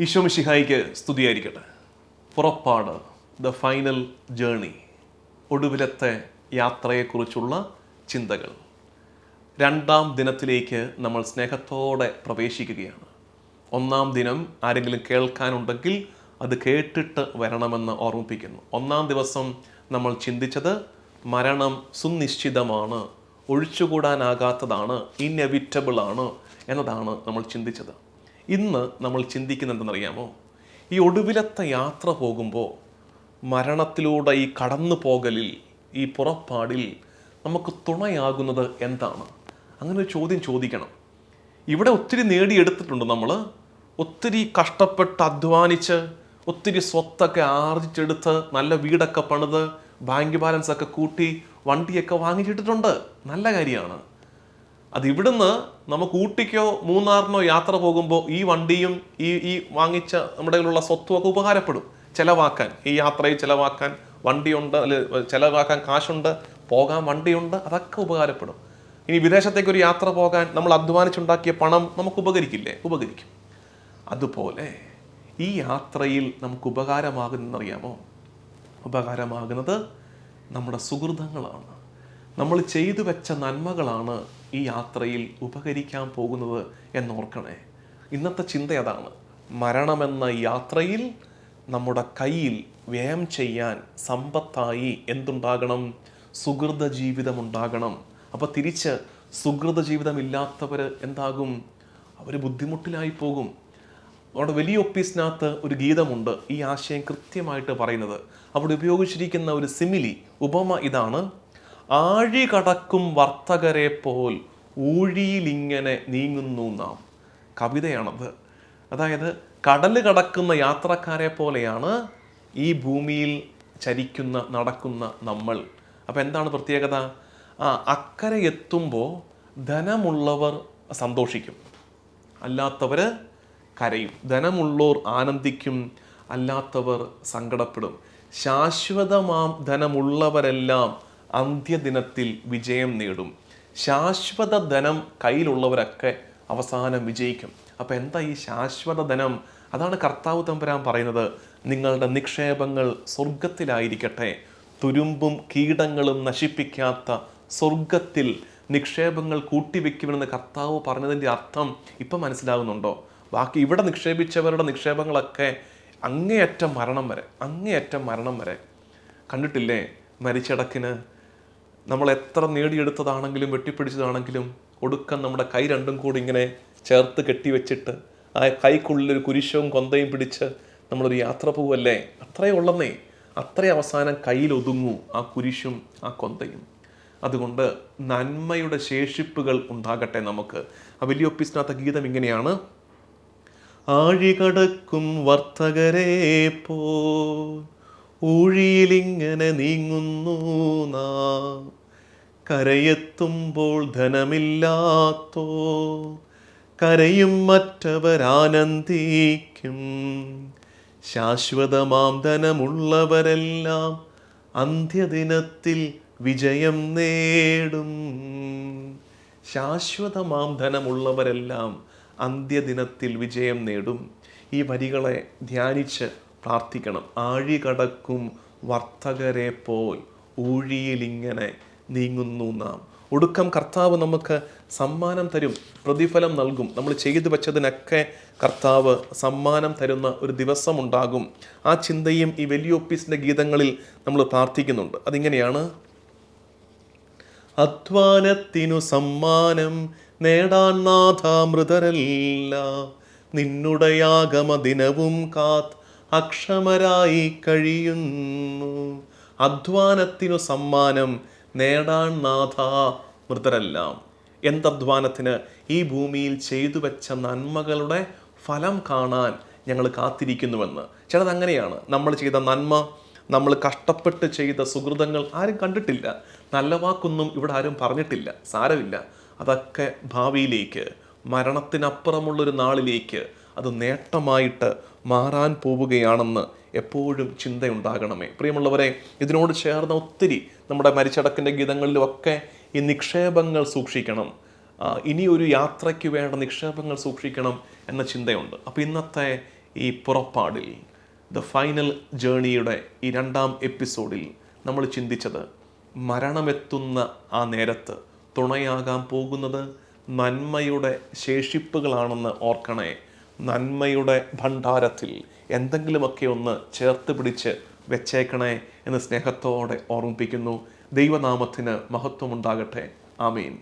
ഈശോ മിഷിഹായിക്ക് സ്തുതിയായിരിക്കട്ടെ. പുറപ്പാട് the final journey ഒടുവിലത്തെ യാത്രയെക്കുറിച്ചുള്ള ചിന്തകൾ. രണ്ടാം ദിനത്തിലേക്ക് നമ്മൾ സ്നേഹത്തോടെ പ്രവേശിക്കുകയാണ്. ഒന്നാം ദിനം ആരെങ്കിലും കേൾക്കാനുണ്ടെങ്കിൽ അത് കേട്ടിട്ട് വരണമെന്ന് ഓർമ്മിപ്പിക്കുന്നു. ഒന്നാം ദിവസം നമ്മൾ ചിന്തിച്ചത് മരണം സുനിശ്ചിതമാണ് ഒഴിച്ചുകൂടാനാകാത്തതാണ് ഇൻഎവിറ്റബിളാണ് എന്നതാണ് നമ്മൾ ചിന്തിച്ചത്. ഇന്ന് നമ്മൾ ചിന്തിക്കുന്നത് എന്തെന്നറിയാമോ ഈ ഒടുവിലത്തെ യാത്ര പോകുമ്പോൾ മരണത്തിലൂടെ ഈ കടന്നു പോകലിൽ ഈ പുറപ്പാടിൽ നമുക്ക് തുണയാകുന്നത് എന്താണ്? അങ്ങനെ ഒരു ചോദ്യം ചോദിക്കണം. ഇവിടെ ഒത്തിരി നേടിയെടുത്തിട്ടുണ്ട് നമ്മൾ ഒത്തിരി കഷ്ടപ്പെട്ട് അധ്വാനിച്ച് ഒത്തിരി സ്വത്തൊക്കെ ആർജിച്ചെടുത്ത് നല്ല വീടൊക്കെ പണിത് ബാങ്ക് ബാലൻസ് ഒക്കെ കൂട്ടി വണ്ടിയൊക്കെ വാങ്ങിച്ചിട്ടിട്ടുണ്ട്. നല്ല കാര്യമാണ്. അത് ഇവിടുന്ന് നമുക്ക് ഊട്ടിക്കോ മൂന്നാറിനോ യാത്ര പോകുമ്പോൾ ഈ വണ്ടിയും ഈ ഈ വാങ്ങിച്ച നമ്മുടെ കയ്യിലുള്ള സ്വത്തും ഒക്കെ ഉപകാരപ്പെടും. ചിലവാക്കാൻ. ഈ യാത്രയിൽ ചിലവാക്കാൻ വണ്ടിയുണ്ട് അല്ലെ ചിലവാക്കാൻ കാശുണ്ട് പോകാൻ വണ്ടിയുണ്ട് അതൊക്കെ ഉപകാരപ്പെടും. ഇനി വിദേശത്തേക്ക് ഒരു യാത്ര പോകാൻ നമ്മൾ അധ്വാനിച്ചുണ്ടാക്കിയ പണം നമുക്ക് ഉപകരിക്കില്ലേ? ഉപകരിക്കും. അതുപോലെ ഈ യാത്രയിൽ നമുക്ക് ഉപകാരമാകുന്നറിയാമോ ഉപകാരമാകുന്നത് നമ്മുടെ സുഹൃതങ്ങളാണ്. നമ്മൾ ചെയ്തു വെച്ച നന്മകളാണ് ഈ യാത്രയിൽ ഉപകരിക്കാൻ പോകുന്നത് എന്നോർക്കണേ. ഇന്നത്തെ ചിന്ത അതാണ്. മരണമെന്ന യാത്രയിൽ നമ്മുടെ കയ്യിൽ വ്യയം ചെയ്യാൻ സമ്പത്തായി എന്തുണ്ടാകണം? സുഹൃത ജീവിതം ഉണ്ടാകണം. അപ്പോൾ തിരിച്ച് സുഹൃത ജീവിതമില്ലാത്തവർ എന്താകും? അവർ ബുദ്ധിമുട്ടിലായി പോകും. അവിടെ വലിയ ഒപ്പീസിനകത്ത് ഒരു ഗീതമുണ്ട്. ഈ ആശയം കൃത്യമായിട്ട് പറയുന്നത്. അവിടെ ഉപയോഗിച്ചിരിക്കുന്ന ഒരു സിമിലി ഉപമ ഇതാണ്. ആഴി കടക്കും വർത്തകരെ പോൽ ഊഴിയിലിങ്ങനെ നീങ്ങുന്നു നാം. കവിതയാണത്. അതായത് കടൽ കടക്കുന്ന യാത്രക്കാരെ പോലെയാണ് ഈ ഭൂമിയിൽ ചരിക്കുന്ന നടക്കുന്ന നമ്മൾ. അപ്പം എന്താണ് പ്രത്യേകത? ആ അക്കരെ എത്തുമ്പോൾ ധനമുള്ളവർ സന്തോഷിക്കും. അല്ലാത്തവർ കരയും. ധനമുള്ളോർ ആനന്ദിക്കും അല്ലാത്തവർ സങ്കടപ്പെടും. ശാശ്വതമാം ധനമുള്ളവരെല്ലാം അന്ത്യദിനത്തിൽ വിജയം നേടും. ശാശ്വത ധനം കയ്യിലുള്ളവരൊക്കെ അവസാനം വിജയിക്കും. അപ്പം എന്താ ഈ ശാശ്വത ധനം? അതാണ് കർത്താവ് തമ്പുരാൻ പറയുന്നത്. നിങ്ങളുടെ നിക്ഷേപങ്ങൾ സ്വർഗത്തിലായിരിക്കട്ടെ തുരുമ്പും കീടങ്ങളും നശിപ്പിക്കാത്ത സ്വർഗത്തിൽ നിക്ഷേപങ്ങൾ കൂട്ടിവെക്കുമെന്ന് കർത്താവ് പറഞ്ഞതിന്റെ അർത്ഥം ഇപ്പം മനസ്സിലാകുന്നുണ്ടോ ബാക്കി ഇവിടെ നിക്ഷേപിച്ചവരുടെ നിക്ഷേപങ്ങളൊക്കെ അങ്ങേയറ്റം മരണം വരെ അങ്ങേയറ്റം മരണം വരെ. കണ്ടിട്ടില്ലേ? മരിച്ചടക്കിന് നമ്മൾ എത്ര നേടിയെടുത്തതാണെങ്കിലും വെട്ടിപ്പിടിച്ചതാണെങ്കിലും ഒടുക്കം നമ്മുടെ കൈ രണ്ടും കൂടി ഇങ്ങനെ ചേർത്ത് കെട്ടിവെച്ചിട്ട് ആ കൈക്കുള്ളിലൊരു കുരിശവും കൊന്തയും പിടിച്ച് നമ്മളൊരു യാത്ര പോവല്ലേ? അത്രയേ ഉള്ളന്നേ. അത്രയും അവസാനം കയ്യിലൊതുങ്ങൂ ആ കുരിശും ആ കൊന്തയും. അതുകൊണ്ട് നന്മയുടെ ശേഷിപ്പുകൾ ഉണ്ടാകട്ടെ നമുക്ക്. ആ വലിയ ഒപ്പിസിനകത്ത ഗീതം ഇങ്ങനെയാണ്. ആഴികടക്കും വർത്തകരെ പോ ഊഴിയിലിങ്ങനെ നീങ്ങുന്നു നാം. കരയെത്തുമ്പോൾ ധനമില്ലാത്തോ. കരയും മറ്റവരാനന്ദിക്കും. ശാശ്വതമാം ധനമുള്ളവരെല്ലാം അന്ത്യദിനത്തിൽ വിജയം നേടും. ശാശ്വതമാം ധനമുള്ളവരെല്ലാം അന്ത്യദിനത്തിൽ വിജയം നേടും. ഈ വരികളെ ധ്യാനിച്ച് പ്രാർത്ഥിക്കണം. ആഴി കടക്കും വർത്തകരെ പോൽ ഊഴിയിലിങ്ങനെ നീങ്ങുന്നു നാം. ഒടുക്കം കർത്താവ് നമുക്ക് സമ്മാനം തരും പ്രതിഫലം നൽകും. നമ്മൾ ചെയ്തു വെച്ചതിനൊക്കെ കർത്താവ് സമ്മാനം തരുന്ന ഒരു ദിവസം ഉണ്ടാകും ആ ചിന്തയും ഈ വലിയ ഓഫീസിന്റെ ഗീതങ്ങളിൽ നമ്മൾ പ്രാർത്ഥിക്കുന്നുണ്ട്. അതിങ്ങനെയാണ്. അധ്വാനത്തിനു സമ്മാനം നേടാൻ നാഥാമൃതരല്ല. നിന്നുടയാഗമ ദിനവും കാത്ത് അക്ഷമരായി കഴിയുന്നു. അധ്വാനത്തിനു സമ്മാനം നേടാൻ നാഥ മൃതരെല്ലാം എന്തധ്വാനത്തിന് ഈ ഭൂമിയിൽ ചെയ്തു വെച്ച നന്മകളുടെ ഫലം കാണാൻ ഞങ്ങൾ കാത്തിരിക്കുന്നുവെന്ന്. ചിലത് അങ്ങനെയാണ് നമ്മൾ ചെയ്ത നന്മ നമ്മൾ കഷ്ടപ്പെട്ട് ചെയ്ത സുഹൃതങ്ങൾ ആരും കണ്ടിട്ടില്ല. നല്ല വാക്കൊന്നും ഇവിടെ ആരും പറഞ്ഞിട്ടില്ല സാരമില്ല. അതൊക്കെ ഭാവിയിലേക്ക് മരണത്തിനപ്പുറമുള്ളൊരു നാളിലേക്ക് അത് നേട്ടമായിട്ട് മാറാൻ പോവുകയാണെന്ന് എപ്പോഴും ചിന്തയുണ്ടാകണമേ. പ്രിയമുള്ളവരെ ഇതിനോട് ചേർന്ന ഒത്തിരി നമ്മുടെ മരിച്ചടക്കിന്റെ ഗീതങ്ങളിലുമൊക്കെ ഈ നിക്ഷേപങ്ങൾ സൂക്ഷിക്കണം. ഇനി ഒരു യാത്രയ്ക്ക് വേണ്ട നിക്ഷേപങ്ങൾ സൂക്ഷിക്കണം എന്ന ചിന്തയുണ്ട്. അപ്പോൾ ഇന്നത്തെ ഈ പുറപ്പാടിൽ ദ ഫൈനൽ ജേണിയുടെ ഈ രണ്ടാം എപ്പിസോഡിൽ നമ്മൾ ചിന്തിച്ചത് മരണമെത്തുന്ന ആ നേരത്ത് തുണയാകാൻ പോകുന്നത് നന്മയുടെ ശേഷിപ്പുകളാണെന്ന് ഓർക്കണേ. നന്മയുടെ ഭണ്ഡാരത്തിൽ എന്തെങ്കിലുമൊക്കെ ഒന്ന് ചേർത്ത് പിടിച്ച് വെച്ചേക്കണേ എന്ന് സ്നേഹത്തോടെ ഓർമ്മിപ്പിക്കുന്നു. ദൈവനാമത്തിന് മഹത്വമുണ്ടാകട്ടെ. ആമീൻ.